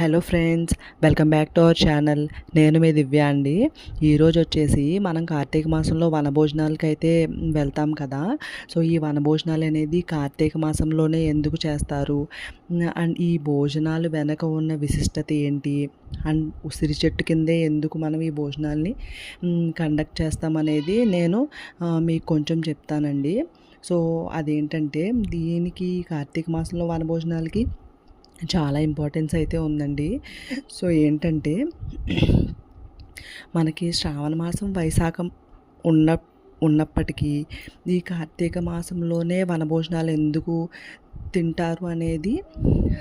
Hello friends welcome back to our channel నేను మీ దివ్య అండి. ఈరోజు వచ్చేసి మనం కార్తీక మాసంలో వనభోజనాలకి అయితే వెళ్తాం కదా. సో ఈ వనభోజనాలు అనేది కార్తీక మాసంలోనే ఎందుకు చేస్తారు? అండ్ ఈ భోజనాలు వెనక ఉన్న విశిష్టత ఏంటి? అండ్ ఉసిరి చెట్టు కిందే ఎందుకు మనం ఈ భోజనాల్ని కండక్ట్ చేస్తామనేది నేను మీకు కొంచెం చెప్తానండి. సో అదేంటంటే దీనికి కార్తీక మాసంలో వనభోజనాలకి చాలా ఇంపార్టెన్స్ అయితే ఉందండి. సో ఏంటంటే మనకి శ్రావణ మాసం వైశాఖం ఉన్న ఉన్నప్పటికీ ఈ కార్తీక మాసంలోనే వనభోజనాలు ఎందుకు తింటారు అనేది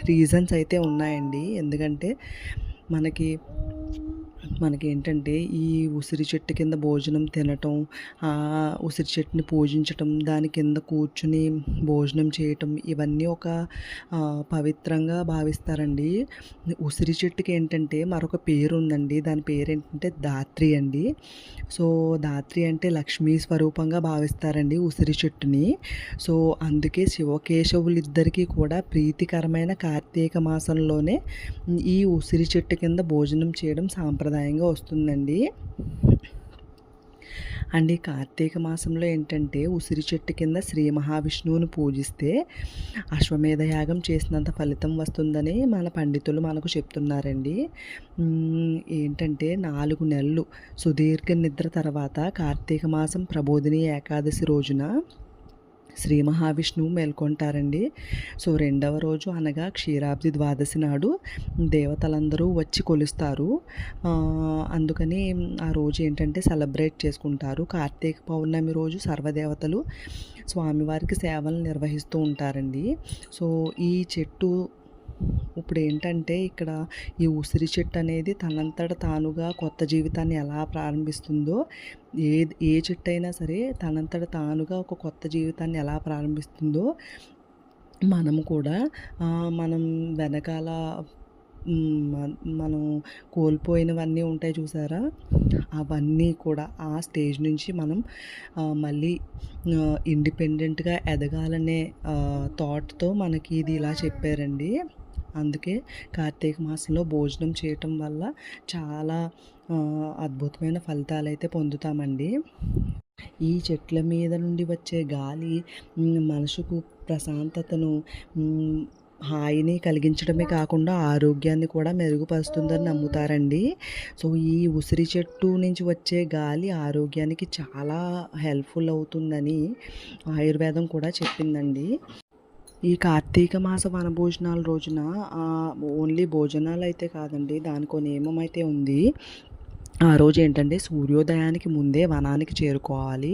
రీజన్స్ అయితే ఉన్నాయండి. ఎందుకంటే మనకి మనకి ఏంటంటే ఈ ఉసిరి చెట్టు కింద భోజనం తినటం ఆ ఉసిరి చెట్టుని పూజించటం దాని కింద కూర్చుని భోజనం చేయటం ఇవన్నీ ఒక పవిత్రంగా భావిస్తారండి. ఉసిరి చెట్టుకి ఏంటంటే మరొక పేరు ఉందండి దాని పేరు ఏంటంటే దాత్రి అండి. సో దాత్రి అంటే లక్ష్మీ స్వరూపంగా భావిస్తారండి ఉసిరి చెట్టుని. సో అందుకే శివకేశవులిద్దరికీ కూడా ప్రీతికరమైన కార్తీక మాసంలోనే ఈ ఉసిరి చెట్టు కింద భోజనం చేయడం సాంప్రదాయం సాంప్రదాయంగా వస్తుందండి. అండి కార్తీక మాసంలో ఏంటంటే ఉసిరి చెట్టు కింద శ్రీ మహావిష్ణువుని పూజిస్తే అశ్వమేధ యాగం చేసినంత ఫలితం వస్తుందని మన పండితులు మనకు చెప్తున్నారండి. ఏంటంటే నాలుగు నెలలు సుదీర్ఘ నిద్ర తర్వాత కార్తీక మాసం ప్రబోధిని ఏకాదశి రోజున శ్రీ మహావిష్ణువు మేల్కొంటారండి. సో రెండవ రోజు అనగా క్షీరాబ్ది ద్వాదశి నాడు దేవతలందరూ వచ్చి కొలుస్తారు. అందుకని ఆ రోజు ఏంటంటే సెలబ్రేట్ చేసుకుంటారు. కార్తీక పౌర్ణమి రోజు సర్వదేవతలు స్వామివారికి సేవలు నిర్వహిస్తూ ఉంటారండి. సో ఈ చెట్టు ఇప్పుడు ఏంటంటే ఇక్కడ ఈ ఉసిరి చెట్టు అనేది తనంతట తానుగా కొత్త జీవితాన్ని ఎలా ప్రారంభిస్తుందో ఏ ఏ చెట్టు అయినా సరే తనంతట తానుగా ఒక కొత్త జీవితాన్ని ఎలా ప్రారంభిస్తుందో మనం కూడా మనం వెనకాల మనం కోల్పోయినవన్నీ ఉంటాయి చూసారా? అవన్నీ కూడా ఆ స్టేజ్ నుంచి మనం మళ్ళీ ఇండిపెండెంట్గా ఎదగాలనే థాట్తో మనకి ఇది ఇలా చెప్పారండి. అందుకే కార్తీక మాసంలో భోజనం చేయటం వల్ల చాలా అద్భుతమైన ఫలితాలు అయితే పొందుతామండి. ఈ చెట్ల మీద నుండి వచ్చే గాలి మనసుకు ప్రశాంతతను హాయిని కలిగించడమే కాకుండా ఆరోగ్యాన్ని కూడా మెరుగుపరుస్తుందని నమ్ముతారండి. సో ఈ ఉసిరి చెట్టు నుంచి వచ్చే గాలి ఆరోగ్యానికి చాలా హెల్ప్ఫుల్ అవుతుందని ఆయుర్వేదం కూడా చెప్పిందండి. ఈ కార్తీక మాస వనభోజనాల రోజున ఓన్లీ భోజనాలు అయితే కాదండి దానికో నియమం అయితే ఉంది ఆ రోజు ఏంటంటే సూర్యోదయానికి ముందే వనానికి చేరుకోవాలి.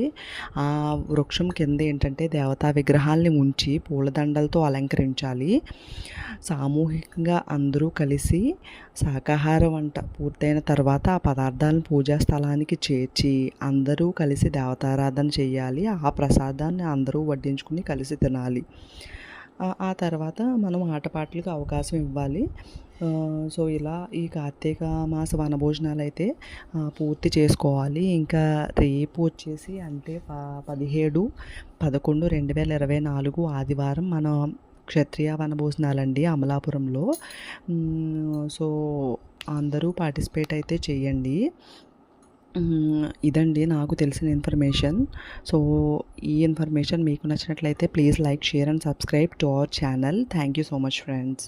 ఆ వృక్షం కింద ఏంటంటే దేవతా విగ్రహాల్ని ఉంచి పూలదండలతో అలంకరించాలి. సామూహికంగా అందరూ కలిసి శాకాహార వంట పూర్తయిన తర్వాత ఆ పదార్థాలను పూజా స్థలానికి చేర్చి అందరూ కలిసి దేవతారాధన చేయాలి. ఆ ప్రసాదాన్ని అందరూ వడ్డించుకుని కలిసి తినాలి. ఆ తర్వాత మనం ఆటపాటలకు అవకాశం ఇవ్వాలి. సో ఇలా ఈ కార్తీక మాస వనభోజనాలు అయితే పూర్తి చేసుకోవాలి. ఇంకా రేపు వచ్చేసి అంటే ప పదిహేడు పదకొండు రెండు వేల ఇరవై నాలుగు ఆదివారం మనం క్షత్రియ వనభోజనాలండి అమలాపురంలో. సో అందరూ పార్టిసిపేట్ అయితే చేయండి. ఇదండి నాకు తెలిసిన ఇన్ఫర్మేషన్. సో ఈ ఇన్ఫర్మేషన్ మీకు నచ్చినట్లయితే please like share and subscribe to our channel. Thank you so much friends.